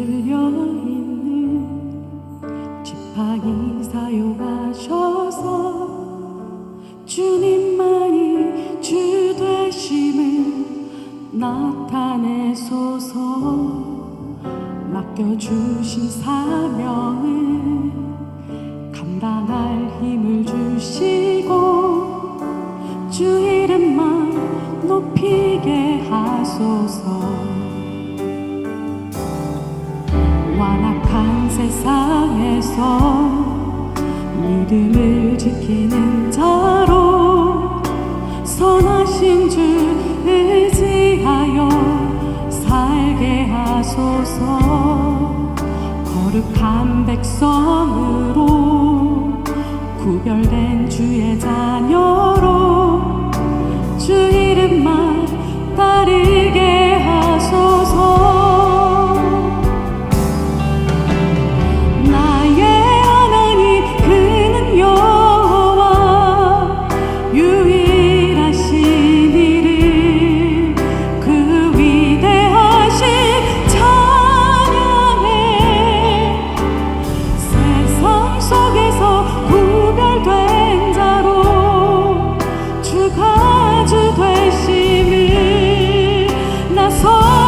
들려있는 지팡이 사용하셔서 주님만이 주 되심을 나타내소서. 맡겨주신 사명을 감당할 힘을 주시고 주 이름만 높이게 하소서 세상에서 믿음을 지키는 자로 선하신 주 의지하여 살게 하소서. 거룩한 백성으로 구별된 주의 자녀로 주가 주 되심을 나서